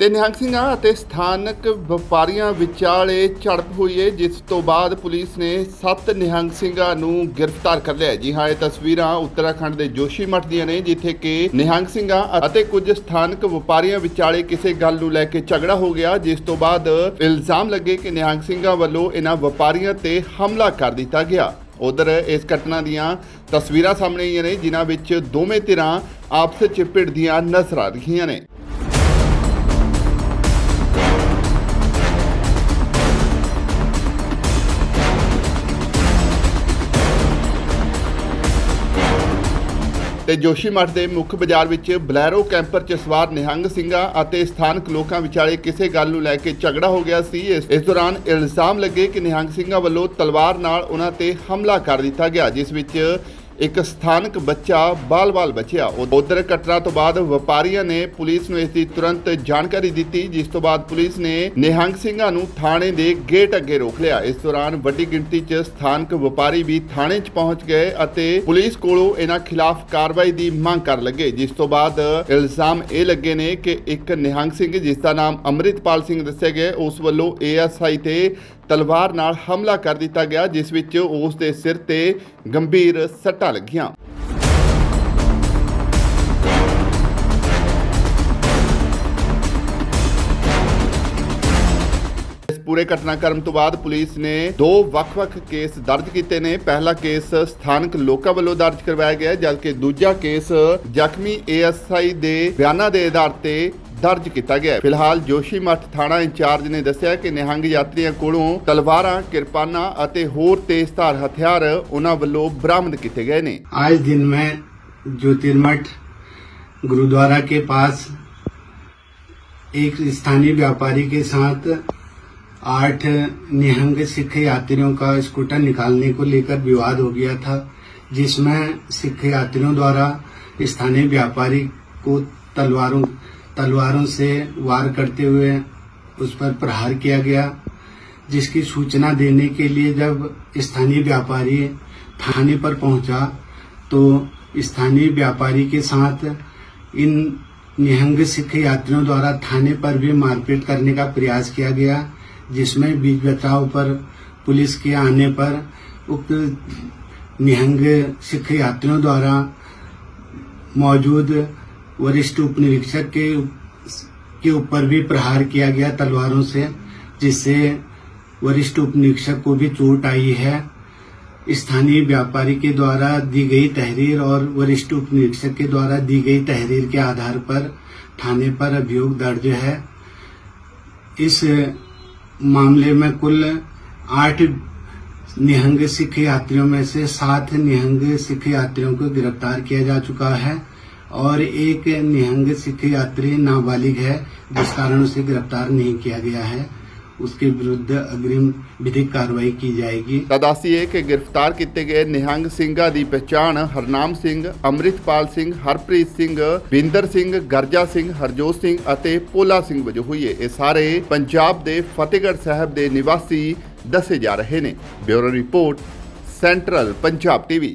ਤੇ ਨਿਹੰਗ ਸਿੰਘਾਂ ਅਤੇ ਸਥਾਨਕ ਵਪਾਰੀਆਂ ਵਿਚਾਲੇ ਝੜਪ ਹੋਈ ਹੈ ਜਿਸ ਤੋਂ ਬਾਅਦ ਪੁਲਿਸ ਨੇ ਸੱਤ ਨਿਹੰਗ ਸਿੰਘਾਂ ਨੂੰ ਗ੍ਰਿਫਤਾਰ ਕਰ ਲਿਆ ਜੀ ਹਾਂ, ਇਹ ਤਸਵੀਰਾਂ ਉੱਤਰਾਖੰਡ ਦੇ ਜੋਸ਼ੀ ਮਠ ਦੀਆਂ ਨੇ, ਜਿੱਥੇ ਕਿ ਨਿਹੰਗ ਸਿੰਘਾਂ ਅਤੇ ਕੁਝ ਸਥਾਨਕ ਵਪਾਰੀਆਂ ਵਿਚਾਲੇ ਕਿਸੇ ਗੱਲ ਨੂੰ ਲੈ ਕੇ ਝਗੜਾ ਹੋ ਗਿਆ, ਜਿਸ ਤੋਂ ਬਾਅਦ ਇਲਜ਼ਾਮ ਲੱਗੇ ਕਿ ਨਿਹੰਗ ਸਿੰਘਾਂ ਵੱਲੋਂ ਇਹਨਾਂ ਵਪਾਰੀਆਂ ਤੇ ਹਮਲਾ ਕਰ ਦਿੱਤਾ ਗਿਆ। ਉਧਰ ਇਸ ਘਟਨਾ ਦੀਆਂ ਤਸਵੀਰਾਂ ਸਾਹਮਣੇ ਆਈਆਂ ਨੇ, ਜਿਨ੍ਹਾਂ ਵਿੱਚ ਦੋਵੇਂ ਧਿਰਾਂ ਆਪਸ ਵਿੱਚ ਭਿੜਦੀਆਂ ਨਜ਼ਰ ਆ ਰਹੀਆਂ ਨੇ। ਤੇ ਜੋਸ਼ੀ ਦੇ ਮੁੱਖ ਬਾਜ਼ਾਰ ਵਿੱਚ ਬਲੈਰੋ ਕੈਂਪਰ 'ਚ ਸਵਾਰ ਨਿਹੰਗ ਸਿੰਘਾਂ ਅਤੇ ਸਥਾਨਕ ਲੋਕਾਂ ਵਿਚਾਲੇ ਕਿਸੇ ਗੱਲ ਨੂੰ ਲੈ ਕੇ ਝਗੜਾ ਹੋ ਗਿਆ ਸੀ। ਇਸ ਦੌਰਾਨ ਇਲਜ਼ਾਮ ਲੱਗੇ ਕਿ ਨਿਹੰਗ ਸਿੰਘਾਂ ਵੱਲੋਂ ਤਲਵਾਰ ਨਾਲ ਉਹਨਾਂ ਤੇ ਹਮਲਾ ਕਰ ਦਿੱਤਾ ਗਿਆ, ਜਿਸ ਵਿੱਚ ਇੱਕ ਸਥਾਨਕ ਬੱਚਾ, ਬਾਲ-ਬਾਲ ਬਚਿਆ। ਉਧਰ ਘਟਨਾ ਤੋਂ ਬਾਅਦ ਵਪਾਰੀਆਂ ਨੇ ਪੁਲਿਸ ਨੂੰ ਇਸ ਦੀ ਤੁਰੰਤ ਜਾਣਕਾਰੀ ਦਿੱਤੀ, ਜਿਸ ਤੋਂ ਬਾਅਦ ਪੁਲਿਸ ਨੇ ਨਿਹੰਗ ਸਿੰਘਾਂ ਨੂੰ ਥਾਣੇ ਦੇ ਗੇਟ ਅੱਗੇ ਰੋਕ ਲਿਆ। ਇਸ ਦੌਰਾਨ ਵੱਡੀ ਗਿਣਤੀ 'ਚ ਸਥਾਨਕ ਵਪਾਰੀ ਵੀ ਥਾਣੇ 'ਚ ਪਹੁੰਚ ਗਏ ਅਤੇ ਪੁਲਿਸ ਕੋਲੋਂ ਇਹਨਾਂ ਖਿਲਾਫ ਕਾਰਵਾਈ ਦੀ ਮੰਗ ਕਰਨ ਲੱਗੇ, ਜਿਸ ਤੋਂ ਬਾਅਦ ਇਲਜ਼ਾਮ ਇਹ ਲੱਗੇ ਨੇ ਕਿ ਇੱਕ ਨਿਹੰਗ ਸਿੰਘ, ਜਿਸ ਦਾ ਨਾਮ ਅੰਮ੍ਰਿਤਪਾਲ ਸਿੰਘ ਦੱਸਿਆ ਗਿਆ, ਉਸ ਵੱਲੋਂ ਏਐਸਆਈ ਤੇ ਤਲਵਾਰ ਨਾਲ ਹਮਲਾ ਕਰ ਦਿੱਤਾ ਗਿਆ, ਜਿਸ ਵਿੱਚ ਉਸ ਦੇ ਸਿਰ ਤੇ ਗੰਭੀਰ ਸੱਟਾਂ ਲੱਗੀਆਂ। ਇਸ ਪੂਰੇ ਘਟਨਾਕ੍ਰਮ ਤੋਂ ਬਾਅਦ ਪੁਲਿਸ ਨੇ ਦੋ ਵੱਖ-ਵੱਖ ਕੇਸ ਦਰਜ ਕੀਤੇ ਨੇ। ਪਹਿਲਾ ਕੇਸ ਸਥਾਨਕ ਲੋਕਾਂ ਵੱਲੋਂ ਦਰਜ ਕਰਵਾਇਆ ਗਿਆ, ਜਦਕਿ ਦੂਜਾ ਕੇਸ ਜ਼ਖਮੀ ਏਐਸਆਈ ਦੇ ਬਿਆਨਾਂ ਦੇ ਆਧਾਰ ਤੇ ਦਰਜ ਕੀਤਾ ਗਿਆ ਹੈ। ਫਿਲਹਾਲ ਜੋਸ਼ੀ ਮੱਠ ਥਾਣਾ ਇੰਚਾਰਜ ਨੇ ਦੱਸਿਆ ਕਿ ਨਿਹੰਗ ਯਾਤਰੀਆਂ ਕੋਲੋਂ ਤਲਵਾਰਾਂ, ਕਿਰਪਾਨਾਂ ਅਤੇ ਹੋਰ ਤੇਜ਼ਧਾਰ ਹਥਿਆਰ ਉਹਨਾਂ ਵੱਲੋਂ ਬਰਾਮਦ ਕੀਤੇ ਗਏ ਨੇ आज दिन में ज्योतिर्मठ गुरुद्वारा के पास एक स्थानीय व्यापारी के साथ आठ निहंग सिख यात्रियों का स्कूटर निकालने को लेकर विवाद हो गया था जिसमें सिख यात्रियों द्वारा स्थानीय व्यापारी को तलवारों तलवारों से वार करते हुए उस पर प्रहार किया गया, जिसकी सूचना देने के लिए जब स्थानीय व्यापारी थाने पर पहुँचा तो स्थानीय व्यापारी के साथ इन निहंग सिख यात्रियों द्वारा थाने पर भी मारपीट करने का प्रयास किया गया, जिसमें बीच बचाव पर पुलिस के आने पर उक्त निहंग सिख यात्रियों द्वारा मौजूद वरिष्ठ उप निरीक्षक के के ऊपर भी प्रहार किया गया तलवारों से, जिससे वरिष्ठ उप निरीक्षक को भी चोट आई है। स्थानीय व्यापारी के द्वारा दी गई तहरीर और वरिष्ठ उप निरीक्षक के द्वारा दी गई तहरीर के आधार पर थाने पर अभियोग दर्ज है। इस मामले में कुल आठ निहंग सिख यात्रियों में से सात निहंग सिख यात्रियों को गिरफ़्तार किया जा चुका है। और एक निहंग सिख यात्री नाबालिग है जिस कारण उसे गिरफ्तार नहीं किया गया है उसके विरुद्ध अग्रिम विधिक कार्रवाई की जाएगी ਤਾਂ ਦੱਸੀਏ ਕਿ ਗ੍ਰਿਫਤਾਰ ਕੀਤੇ ਗਏ ਨਿਹੰਗ ਸਿੰਘਾਂ ਦੀ ਪਛਾਣ ਹਰਨਾਮ ਸਿੰਘ ਅੰਮ੍ਰਿਤਪਾਲ ਸਿੰਘ ਹਰਪ੍ਰੀਤ ਸਿੰਘ ਬਿੰਦਰ ਸਿੰਘ ਗਰਜਾ ਸਿੰਘ ਹਰਜੋਤ ਸਿੰਘ ਅਤੇ ਪੋਲਾ ਸਿੰਘ ਵਜੋਂ ਹੋਈ ਹੈ ਇਹ ਸਾਰੇ ਪੰਜਾਬ ਦੇ ਫਤਿਹਗੜ੍ਹ ਸਾਹਿਬ ਦੇ ਨਿਵਾਸੀ ਦੱਸੇ ਜਾ ਰਹੇ ਨੇ bureau report central Punjab TV